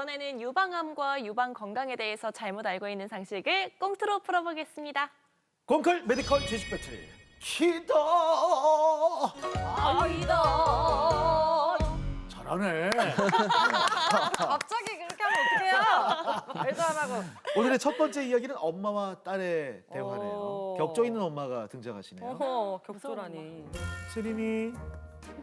이번에는 유방암과 유방 건강에 대해서 잘못 알고 있는 상식을 꽁트로 풀어보겠습니다. 공칼 메디컬 지식 배틀 키다 아이다. 잘하네 갑자기 그렇게 하면 어떡해요? 말도 안 하고. 오늘의 첫 번째 이야기는 엄마와 딸의 대화네요 오. 격조 있는 엄마가 등장하시네요 어허, 격조라니. 체림이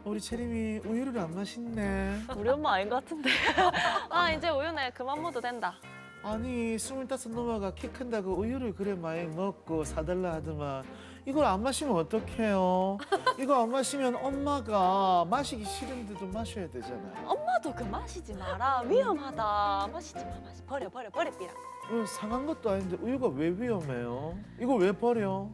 우리 체림이 우유를 안 마신네 우리 엄마 아닌 것 같은데. 아 이제 우유네 그만 먹어도 된다. 아니 스물다섯 넘어가 키 큰다고 우유를 그래 많이 먹고 사달라 하더만 이걸 안 마시면 어떡해요 이거 안 마시면 엄마가 마시기 싫은데도 마셔야 되잖아요 엄마도 그 마시지 마라. 위험하다. 마시지 마. 마시 버려 버려 버려 삐라. 어, 상한 것도 아닌데 우유가 왜 위험해요? 이거 왜 버려?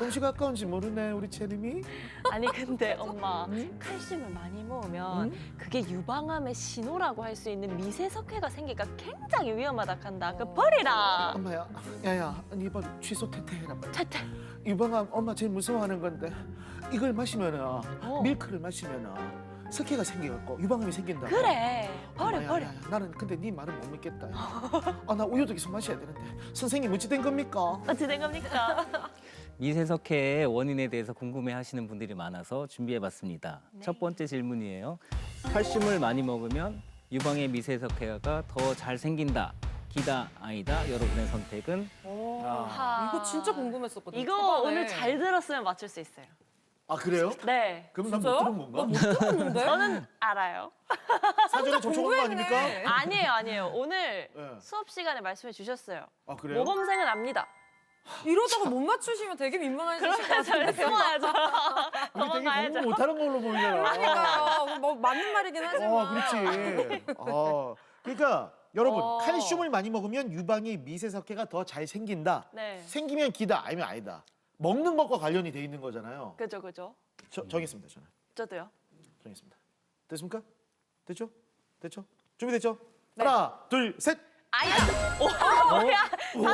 음식 아까운지 모르네 우리 체림이? 아니 근데 엄마 칼슘을 많이 먹으면 그게 유방암의 신호라고 할 수 있는 미세석회가 생기니까 굉장히 위험하다 한다. 그 버리라. 엄마야 야야 이번 취소 퇴퇴해라 퇴퇴. 유방암 엄마 제일 무서워하는 건데 이걸 마시면은 어. 밀크를 마시면은 석회가 생겨갖고 유방암이 생긴다 그래. 버려 엄마야, 버려. 야, 야, 나는 근데 네 말은 못 믿겠다 아나 우유도 계속 마셔야 되는데 선생님 어찌 된 겁니까? 어찌 된 겁니까? 미세석회의 원인에 대해서 궁금해하시는 분들이 많아서 준비해봤습니다. 네. 첫 번째 질문이에요. 칼슘을 많이 먹으면 유방의 미세석회가 더 잘 생긴다. 기다 아니다. 여러분의 선택은 하. 이거 진짜 궁금했었거든요. 이거 초반에. 오늘 잘 들었으면 맞출 수 있어요. 아 그래요? 네. 그럼 난 못 진짜요? 들은 건가? 못 들었는데? 저는 알아요. 사전에 접촉한 거 아닙니까? 아니에요, 아니에요. 오늘 네. 수업 시간에 말씀해 주셨어요. 아 그래요? 모범생은 압니다. 이러다가 못 맞추시면 되게 민망하실 것. 저를 숨어야죠. 우리 되게 도망가야죠. 공부 못하는 걸로 보이잖아 그러니까요. 뭐 맞는 말이긴 하지만. 어, 그렇지. 어, 그러니까 여러분 어. 칼슘을 많이 먹으면 유방의 미세석회가 더 잘 생긴다. 네. 생기면 기다 아니면 아니다. 먹는 것과 관련이 돼 있는 거잖아요. 그죠, 그죠. 저, 정했습니다. 저는 저도요. 정했습니다. 됐습니까? 됐죠? 됐죠? 준비됐죠? 네. 하나, 둘, 셋. 아니다. 오, 뭐야?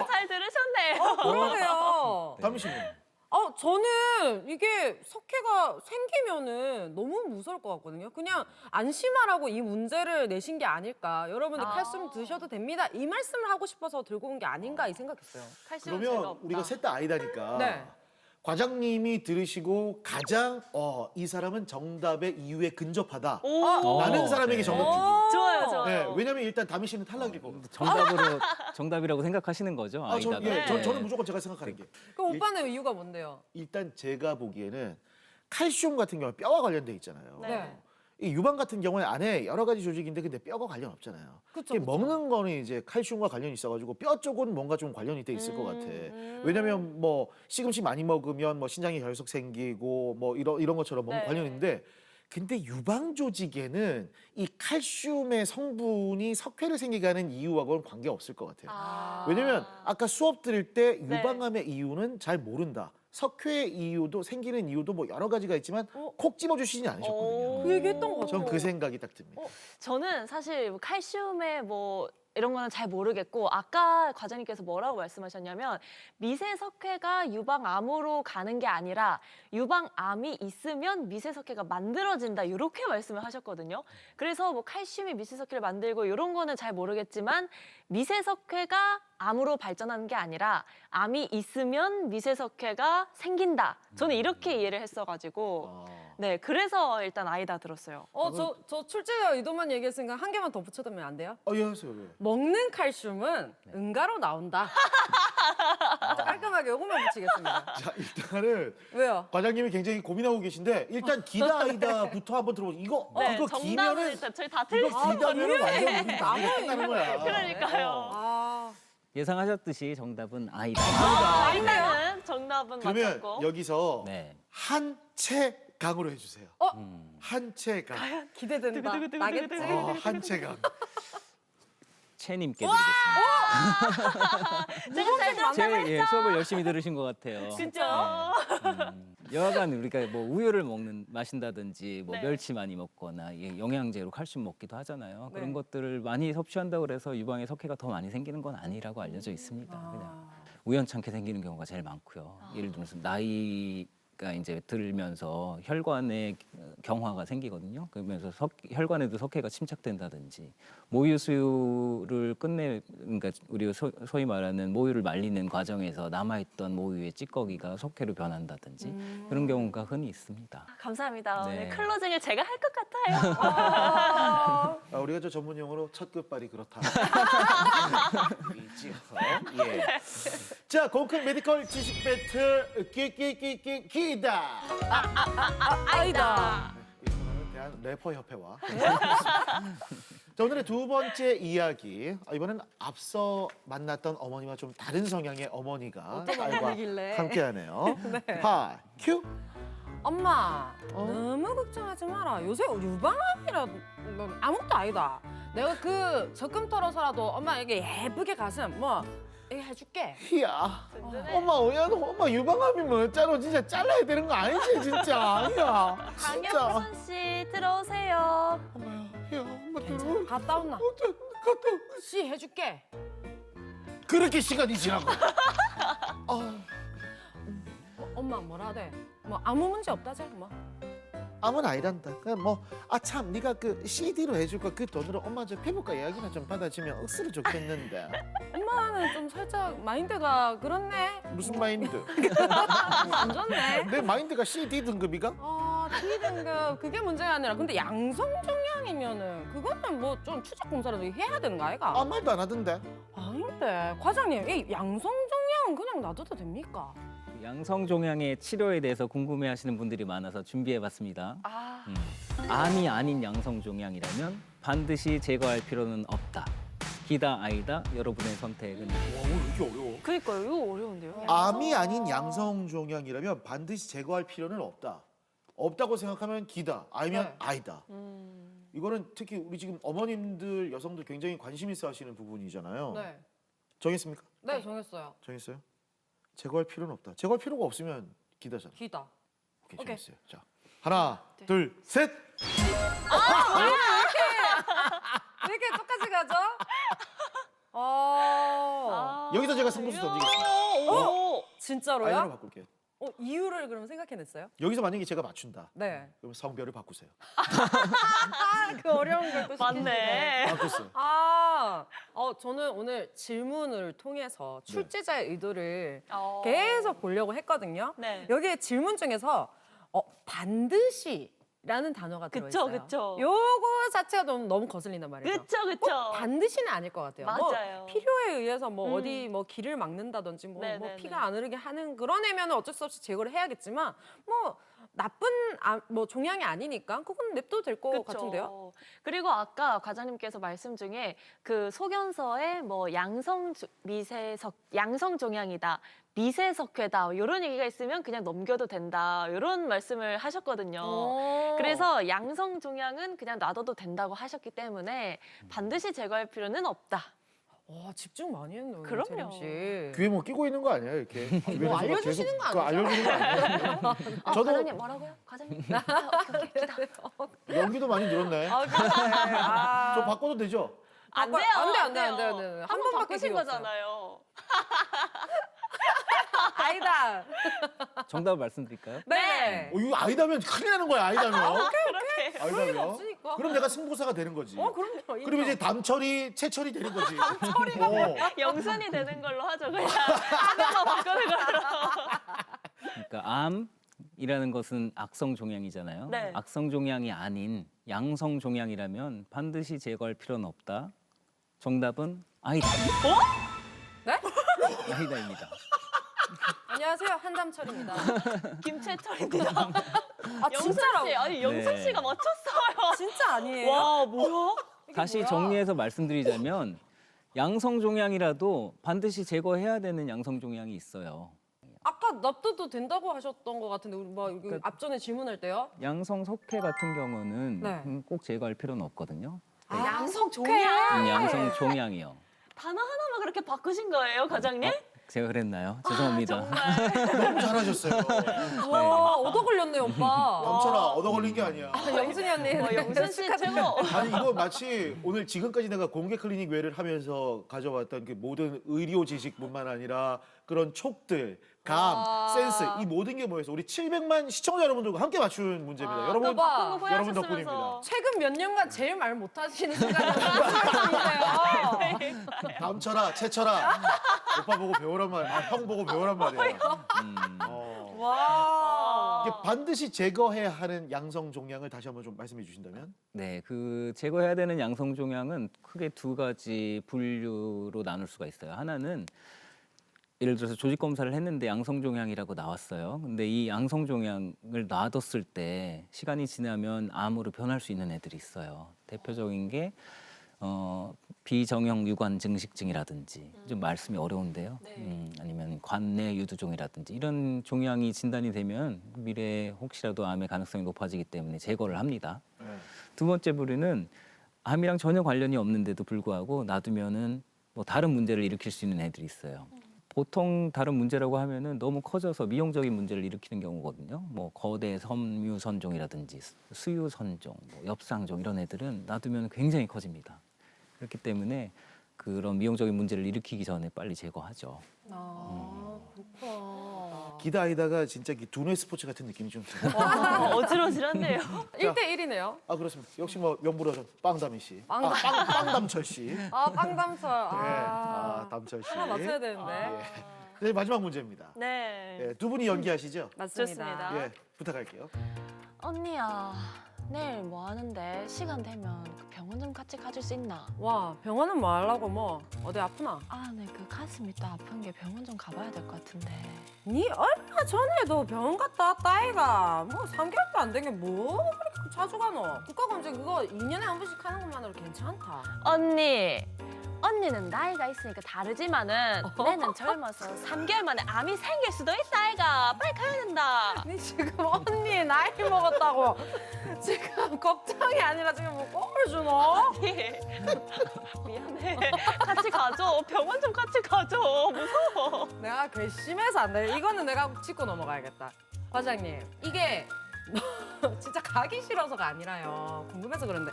다 잘 들으셨네요. 그러게요. 다음 씨는 어, 저는 이게 석회가 생기면은 너무 무서울 것 같거든요. 그냥 안심하라고 이 문제를 내신 게 아닐까. 여러분들 아. 칼슘 드셔도 됩니다. 이 말씀을 하고 싶어서 들고 온 게 아닌가 이 생각했어요. 칼슘은 죄가 그러면 없다. 우리가 셋 다 아이다니까. 네. 과장님이 들으시고 가장 어, 이 사람은 정답의 이유에 근접하다. 오, 라는 어, 사람에게 네. 정답 주기. 좋아요, 좋아요. 네, 왜냐면 일단 다미 씨는 탈락이고. 정답으로 정답이라고 생각하시는 거죠? 아, 저, 아이다가. 예, 저, 네. 저는 무조건 제가 생각하는 게 그럼 오빠는 이유가 뭔데요? 일단 제가 보기에는 칼슘 같은 경우에 뼈와 관련돼 있잖아요. 네. 이 유방 같은 경우에 안에 여러 가지 조직인데 근데 뼈가 관련 없잖아요. 그쵸, 이게 그쵸. 먹는 거는 이제 칼슘과 관련이 있어가지고 뼈 쪽은 뭔가 좀 관련이 돼 있을 것 같아. 왜냐면 뭐 시금치 많이 먹으면 뭐 신장에 결석 생기고 뭐 이런 이런 것처럼 뭔가 네. 관련이 있는데 근데 유방 조직에는 이 칼슘의 성분이 석회를 생기게 하는 이유하고는 관계 없을 것 같아요. 아. 왜냐면 아까 수업 들을 때 네. 유방암의 이유는 잘 모른다. 석회의 이유도 생기는 이유도 뭐 여러 가지가 있지만 어? 콕 집어 주시진 않으셨거든요. 그 얘기 했던 것 같아요. 전 그 생각이 딱 듭니다. 저는 사실 뭐 칼슘에 뭐 이런 거는 잘 모르겠고 아까 과장님께서 뭐라고 말씀하셨냐면 미세석회가 유방암으로 가는 게 아니라 유방암이 있으면 미세석회가 만들어진다 이렇게 말씀을 하셨거든요. 그래서 뭐 칼슘이 미세석회를 만들고 이런 거는 잘 모르겠지만 미세석회가 암으로 발전하는 게 아니라 암이 있으면 미세석회가 생긴다. 저는 이렇게 이해를 했어가지고 아. 네 그래서 일단 아이다 들었어요. 어, 저, 저 출제자 의도만 얘기했으니까 한 개만 더 붙여두면 안 돼요? 어, 예, 하세요. 예. 먹는 칼슘은 네. 응가로 나온다. 깔끔하게 요것만 붙이겠습니다. 자, 일단은 왜요? 과장님이 굉장히 고민하고 계신데 일단 기다 아이다부터 한번 들어보죠. 이거 네, 이거 정답은 기면은 일단 저희 다 이거 틀렸어요. 기다면은 완전 우리 다 끝나는 거야. 그러니까요. 아, 예상하셨듯이 정답은 아이다. 아이다는 정답은 그러면 맞췄고. 어. 여기서 네. 한채강으로 해주세요. 어? 음. 한채강. 기대된다. 나겠지? 어, 한채강. 채님께 드리겠습니다. 제가 잘 제? 예, 수업을 열심히 들으신 것 같아요. 진짜. 음, 여하간 우리가 뭐 우유를 먹는 마신다든지 뭐 네. 멸치 많이 먹거나 이 영양제로 칼슘 먹기도 하잖아요. 네. 그런 것들을 많이 섭취한다고 그래서 유방에 석회가 더 많이 생기는 건 아니라고 알려져 있습니다. 그냥 아. 우연찮게 생기는 경우가 제일 많고요. 예를 들어서 나이 이제 들면서 혈관에 경화가 생기거든요. 그러면서 석, 혈관에도 석회가 침착된다든지 모유수유를 끝내 그러니까 우리가 소, 소위 말하는 모유를 말리는 과정에서 남아있던 모유의 찌꺼기가 석회로 변한다든지 그런 경우가 흔히 있습니다. 감사합니다. 네. 오늘 클로징을 제가 할 것 같아요. 아, 아, 우리가 저 전문 용어로 첫 끝발이 그렇다. 이지요. 예. 자, 공큰 메디컬 지식 배틀 끼끼끼끼. 아이다. 이 코너는 대한 래퍼 협회와 자 오늘의 두 번째 이야기 아, 이번엔 앞서 만났던 어머니와 좀 다른 성향의 어머니가 딸과 어머니길래? 함께하네요. 하 큐. 엄마 어? 너무 걱정하지 마라. 요새 유방암이라 뭐 아무것도 아니다. 내가 그 적금 털어서라도 엄마에게 예쁘게 가슴 뭐 해줄게. 희야. 든든해. 엄마 오야 너 엄마 유방암이면 어쩌로 진짜 잘라야 되는 거 아니지 진짜 아니야. 진짜. 강영선 씨 들어오세요. 엄마야 희야 엄마. 들어. 갔다 온나. 갔다. 씨 해줄게. 그렇게 시간이 지나고. 아. 뭐, 엄마 뭐라 하대? 뭐 아무 문제 없다지 뭐. 아무나 아니란다. 그냥 뭐 아 참 네가 그 CD로 해줄 거 그 돈으로 엄마 저 피부과 예약이나 좀 받아주면 억수로 좋겠는데 엄마는 좀 살짝 마인드가 그렇네. 무슨 마인드? 안 좋네. 내 마인드가 CD 등급이가? 아, T 등급 그게 문제가 아니라 근데 양성 종양이면은 그거는 뭐 좀 추적 검사라도 해야 되는 거 아이가? 아무 말도 안 하던데. 아닌데 과장님 이 양성 종양 은 그냥 놔둬도 됩니까? 양성 종양의 치료에 대해서 궁금해하시는 분들이 많아서 준비해봤습니다. 아, 음. 암이 아닌 양성 종양이라면 반드시 제거할 필요는 없다. 기다 아이다 여러분의 선택은 와 오늘 이렇게 어려워. 그니까요. 이거 어려운데요. 암이 아닌 양성 종양이라면 반드시 제거할 필요는 없다. 없다고 생각하면 기다. 아니면 네. 아니다. 음. 이거는 특히 우리 지금 어머님들 여성들 굉장히 관심 있어 하시는 부분이잖아요. 네, 정했습니까? 네 정했어요. 정했어요? 제거할 필요는 없다. 제거할 필요가 없으면 기다잖아. 기다. 오케이, 오케이. 정했어요. 자, 하나, 네. 둘, 셋. 왜 이렇게 똑같이 가죠? 어, 아, 여기서 제가 승부수. 던지겠습니다. 오. 진짜로요? 아이로 바꿀게요. 어, 이유를 그럼 생각해냈어요? 여기서 만약에 제가 맞춘다. 네. 그럼 성별을 바꾸세요. 아, 그 어려운 걸또 시키시네. 맞네. 바꿨어요. 아, 어, 저는 오늘 질문을 통해서 출제자의 의도를 어. 계속 보려고 했거든요. 네. 여기에 질문 중에서 어, 반드시 라는 단어가 그쵸, 들어있어요. 그쵸. 요거 자체가 너무, 너무 거슬린단 말이죠. 그쵸, 그쵸. 반드시는 아닐 것 같아요. 뭐 맞아요. 필요에 의해서 뭐 음. 어디 뭐 길을 막는다든지 뭐, 뭐 네네네. 피가 안 흐르게 하는 그런 애면은 어쩔 수 없이 제거를 해야겠지만 뭐 나쁜 아, 뭐 종양이 아니니까 그건 냅둬도 될 것 그쵸. 같은데요. 그리고 아까 과장님께서 말씀 중에 그 소견서에 뭐 양성 조- 미세석 양성 종양이다. 미세석회다 이런 얘기가 있으면 그냥 넘겨도 된다 이런 말씀을 하셨거든요. 오. 그래서 양성 종양은 그냥 놔둬도 된다고 하셨기 때문에 반드시 제거할 필요는 없다. 와 집중 많이 했네요. 그럼요. 재림 씨. 귀에 뭐 끼고 있는 거 아니에요, 이렇게? 막 알려주시는 계속 거 그거 알려주는 거 아니에요? 어, 저도- 과장님 뭐라고요? 과장님? 아. 연기도 많이 늘었네. 아. 아. 저 바꿔도 되죠? 안 돼요. 안 돼, 안 돼. 안 돼, 안 돼, 안 돼. 한 한번 번밖에 바꾸신 기회 없어요. 거잖아요. 아니다. 정답 말씀드릴까요? 네. 어, 이거 아이다면 큰일 나는 거야, 아이다면. 그렇게. 아이다면. 없으니까. 그럼 내가 승부사가 되는 거지. 어 그럼요. 그럼 이제 담철이, 채철이 되는 거지. 담철이가 어. 영순이 되는 걸로 하죠 그냥 하나만 바꾸는 걸로. 그러니까 암이라는 것은 악성 종양이잖아요. 네. 악성 종양이 아닌 양성 종양이라면 반드시 제거할 필요는 없다. 정답은 아이다. 네? 아이다입니다. 안녕하세요 한담철입니다. 김채철입니다. 아? 씨, 아니 영순 네. 씨가 맞췄어요. 진짜 아니에요? 와 뭐야? 다시 뭐야? 정리해서 말씀드리자면 양성 종양이라도 반드시 제거해야 되는 양성 종양이 있어요. 아까 납도도 된다고 하셨던 것 같은데 우리 뭐 이거 그러니까- 앞전에 질문할 때요? 양성 석회 같은 경우는 네. 음, 꼭 제거할 필요는 없거든요. 아, 양성. 종양. 음, 양성 종양이요. 단어 하나만 그렇게 바꾸신 거예요, 과장님? 어, 제가 그랬나요? 죄송합니다. 너무 잘하셨어요. 와 얻어 걸렸네 오빠. 담철아, 얻어 걸린 게 아니야. 영순이 언니. 와, 영순 씨 최고. 아니 이거 마치 오늘 지금까지 내가 공개 클리닉 외를 하면서 가져왔던 그 모든 의료 지식뿐만 아니라 그 그런 촉들, 감, 아. 센스 이 모든 게 모여서 우리 700만 시청자 여러분들과 함께 맞춘 문제입니다. 아, 여러분 봐. 후회하셨으면서. 여러분 덕분입니다. 최근 몇 년간 제일 말 못하시는 순간이었는데요. 다음 쳐라, 채 쳐라. 오빠 보고 배우란 말, 아, 형 보고 배우란 말이야. 음, 어. 와. 이게 반드시 제거해야 하는 양성 종양을 다시 한번 좀 말씀해 주신다면? 네, 그 제거해야 되는 양성 종양은 크게 두 가지 분류로 나눌 수가 있어요. 하나는 예를 들어서 조직 검사를 했는데 양성 종양이라고 나왔어요. 근데 이 양성 종양을 놔뒀을 때 시간이 지나면 암으로 변할 수 있는 애들이 있어요. 대표적인 게 어, 비정형 유관 증식증이라든지 좀 말씀이 어려운데요. 음, 아니면 관내 유두종이라든지 이런 종양이 진단이 되면 미래에 혹시라도 암의 가능성이 높아지기 때문에 제거를 합니다. 네. 두 번째 부류는 암이랑 전혀 관련이 없는데도 불구하고 놔두면은 뭐 다른 문제를 일으킬 수 있는 애들이 있어요. 보통 다른 문제라고 하면은 너무 커져서 미용적인 문제를 일으키는 경우거든요. 뭐 거대 섬유 선종이라든지 수- 수유 선종, 뭐 엽상종 이런 애들은 놔두면 굉장히 커집니다. 그렇기 때문에 그런 미용적인 문제를 일으키기 전에 빨리 제거하죠. 아, 그렇구나. 기다이다가 진짜 이 두뇌 스포츠 같은 느낌이 좀 들어요. 어, 어지러지란데요. 1대 1이네요. 아 그렇습니다. 역시 뭐 명불허전 빵담이 씨, 빵담. 아, 빵, 빵담철 씨, 네, 아, 빵담철. 아, 아, 담철 씨. 하나 맞춰야 되는데. 예. 네, 마지막 문제입니다. 네. 예, 두 분이 연기하시죠? 맞습니다. 좋습니다. 예, 부탁할게요. 언니야, 내일 뭐 하는데 시간 되면 그 병원 좀 같이 가줄 수 있나? 와, 병원은 뭐 하려고 뭐 어디 아프나? 아, 네, 그 가슴이 또 아픈 게 병원 좀 가봐야 될 것 같은데. 니 얼마 전에도 병원 갔다 왔다 아이가 뭐 3개월도 안 된 게 뭐 그렇게 자주 가노? 국가검진 그거 2년에 한 번씩 하는 것만으로 괜찮다. 언니, 언니는 나이가 있으니까 다르지만은 내는 젊어서 3개월 만에 암이 생길 수도 있다, 아이가. 빨리 가야 된다. 니 지금 언니 나이 먹었다고 지금 걱정이 아니라 지금 뭐 껌을 주노? 미안해. 같이 가줘. 병원 좀 같이 가줘. 무서워. 내가 괘씸해서 안 돼. 이거는 내가 짚고 넘어가야겠다. 과장님, 이게 진짜 가기 싫어서가 아니라요. 궁금해서 그런데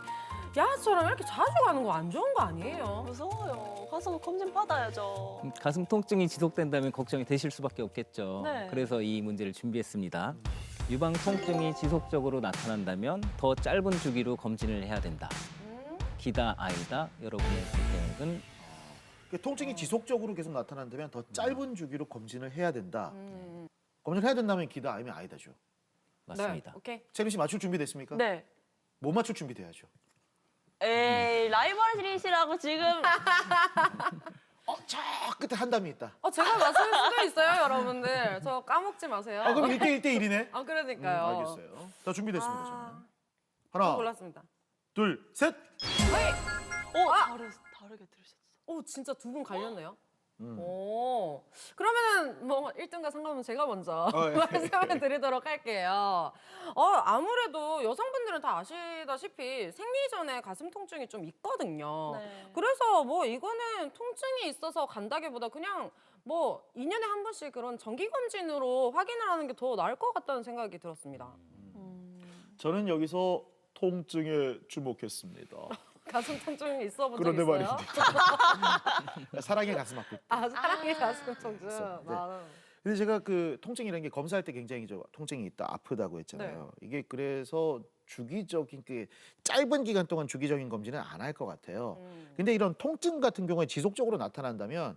야처럼 이렇게 자주 가는 거 안 좋은 거 아니에요? 무서워요. 가서 검진 받아야죠. 음, 가슴 통증이 지속된다면 걱정이 되실 수밖에 없겠죠. 네. 그래서 이 문제를 준비했습니다. 유방 통증이 지속적으로 나타난다면 더 짧은 주기로 검진을 해야 된다. 기다 아이다 여러분의 선택은 그 통증이 지속적으로 계속 나타난다면 더 짧은 주기로 검진을 해야 된다. 음, 검진을 해야 된다면 기다 아니면 아이다죠. 맞습니다. 네, 오케이. 채민 씨 맞출 준비 됐습니까? 네. 못 맞출 준비 돼야죠. 에이, 라이벌이시라고 지금. 어, 저 끝에 한 담이 있다. 어, 제가 맞을 수도 있어요, 여러분들. 저 까먹지 마세요. 아, 그럼 1대 1 대 1이네. 아, 음, 그러니까요. 알겠어요. 자, 준비됐습니다. 아, 저는. 저 하나, 골랐습니다. 둘, 셋. 어, 다르, 다르게 들으셨어. 오, 진짜 두 분 갈렸네요. 음. 오, 그러면은 뭐 1등과 상관없는 제가 먼저 어, 예. 말씀을 드리도록 할게요. 어, 아무래도 여성분들은 다 아시다시피 생리 전에 가슴 통증이 좀 있거든요. 네. 그래서 뭐 이거는 통증이 있어서 간다기보다 그냥 뭐 2년에 한 번씩 그런 정기 검진으로 확인을 하는 게 더 나을 것 같다는 생각이 들었습니다. 음. 저는 여기서 통증에 주목했습니다. 가슴 통증이 있어 본 적 그런데 있어요? 말입니다. 사랑의 가슴 때. 아, 사랑의 아. 가슴 통증. 있어. 네. 아, 근데 제가 그 통증이라는 게 검사할 때 굉장히 저 통증이 있다, 아프다고 했잖아요. 이게 그래서 주기적인 그 짧은 기간 동안 주기적인 검진은 안 할 것 같아요. 음. 근데 이런 통증 같은 경우에 지속적으로 나타난다면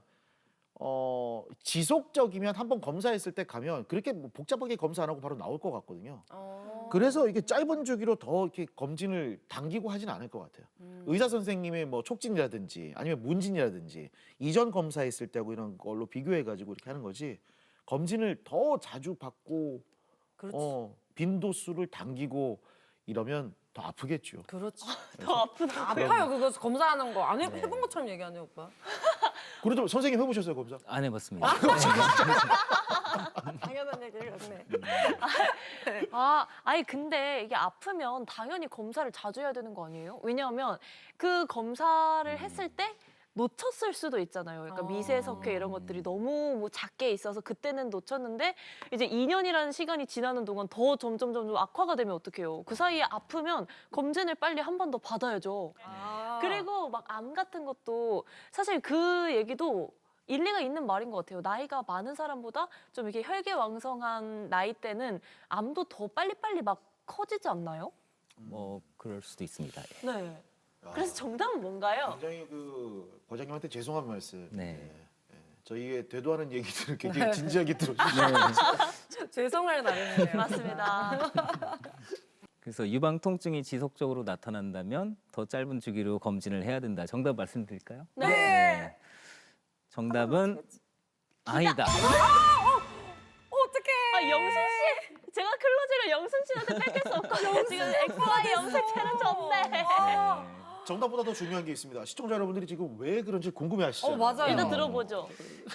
어 지속적이면 한번 검사했을 때 가면 그렇게 뭐 복잡하게 검사 안 하고 바로 나올 것 같거든요. 어. 그래서 이게 짧은 주기로 더 이렇게 검진을 당기고 하진 않을 것 같아요. 음. 의사 선생님의 뭐 촉진이라든지 아니면 문진이라든지 이전 검사했을 때하고 이런 걸로 비교해 가지고 이렇게 하는 거지 검진을 더 자주 받고 그렇지. 어 빈도수를 당기고 이러면 더 아프겠죠. 그렇지. 더 아프다. 아파요 그거 검사하는 거. 안 해, 네. 해본 것처럼 얘기하네 오빠. 그래도 선생님 해보셨어요 검사? 안 해봤습니다. 당연한 얘기를 했네. 아, 아니 근데 이게 아프면 당연히 검사를 자주 해야 되는 거 아니에요? 왜냐하면 그 검사를 했을 때 놓쳤을 수도 있잖아요. 그러니까 어. 미세 석회 이런 것들이 너무 뭐 작게 있어서 그때는 놓쳤는데 이제 2년이라는 시간이 지나는 동안 더 점점 점점 악화가 되면 어떡해요? 그 사이에 아프면 검진을 빨리 한 번 더 받아야죠. 아. 그리고 막 암 같은 것도 사실 그 얘기도 일리가 있는 말인 것 같아요. 나이가 많은 사람보다 좀 이렇게 혈기왕성한 나이 때는 암도 더 빨리빨리 막 커지지 않나요? 뭐 그럴 수도 있습니다. 예. 네. 그래서 정답은 뭔가요? 굉장히 그 과장님한테 죄송한 말씀. 네. 예, 예. 저희의 되도않은 얘기들을 굉장히 진지하게 들어주시고 네. 죄송할 나름이네요. 맞습니다. 그래서 유방 통증이 지속적으로 나타난다면 더 짧은 주기로 검진을 해야 된다. 정답 말씀드릴까요? 네. 정답은 아니다. 어떡해. 아 영순 씨, 제가 클로징을 영순 씨한테 뺏길 수 없거든요. 지금 엑소와 염색체는 졌네. 아, 정답보다 더 중요한 게 있습니다. 시청자 여러분들이 지금 왜 그런지 궁금해하시죠? 어, 맞아요. 일단 들어보죠.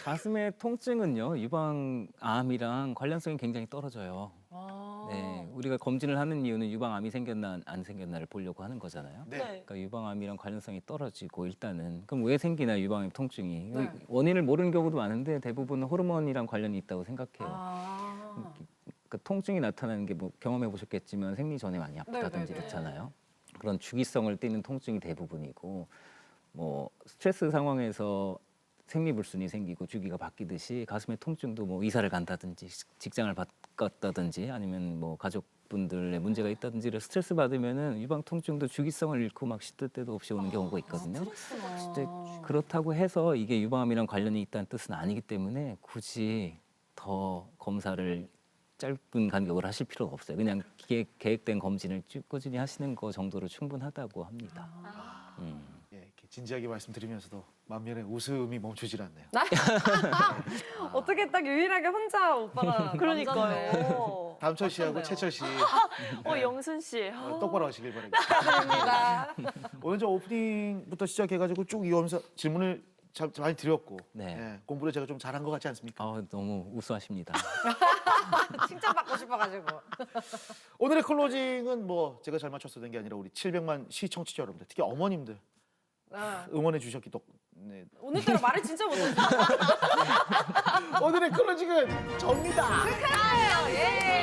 가슴의 통증은요 유방암이랑 관련성이 굉장히 떨어져요. 아. 네, 우리가 검진을 하는 이유는 유방암이 생겼나 안 생겼나를 보려고 하는 거잖아요. 네. 네. 그러니까 유방암이랑 관련성이 떨어지고 일단은 그럼 왜 생기나 유방암 통증이 네. 원인을 모르는 경우도 많은데 대부분 호르몬이랑 관련이 있다고 생각해요. 아. 그 통증이 나타나는 게 뭐 경험해 보셨겠지만 생리 전에 많이 아프다든지 네, 네, 네. 그렇잖아요. 그런 주기성을 띠는 통증이 대부분이고 뭐 스트레스 상황에서 생리불순이 생기고 주기가 바뀌듯이 가슴의 통증도 뭐 이사를 간다든지 직장을 바꿨다든지 아니면 뭐 가족분들의 문제가 있다든지 이런 스트레스 받으면은 유방 통증도 주기성을 잃고 막 시도 때도 없이 오는 경우가 있거든요. 근데 그렇다고 해서 이게 유방암이랑 관련이 있다는 뜻은 아니기 때문에 굳이 더 검사를 짧은 간격을 하실 필요가 없어요. 그냥 기획, 계획된 검진을 쭉 꾸준히 하시는 거 정도로 충분하다고 합니다. 음. 예, 이렇게 진지하게 말씀드리면서도 만면에 웃음이 멈추질 않네요. 어떻게 딱 유일하게 혼자 오빠가. 그러니까요. 다음철 씨하고. 채철 씨 어 영순 씨. 어, 똑바로 하시길 바랍니다. 감사합니다. 오늘 저 오프닝부터 시작해가지고 쭉 이어오면서 질문을 참 많이 드렸고 네. 예, 공부를 제가 좀 잘한 것 같지 않습니까? 아, 너무 우수하십니다. 칭찬받고 싶어가지고. 오늘의 클로징은 뭐 제가 잘 맞춰서 된 게 아니라 우리 700만 시청취자 여러분들 특히 어머님들 어. 응원해 주셨기 덕분에 오늘따라 말을 진짜 못했어. 오늘의 클로징은 접니다. 예.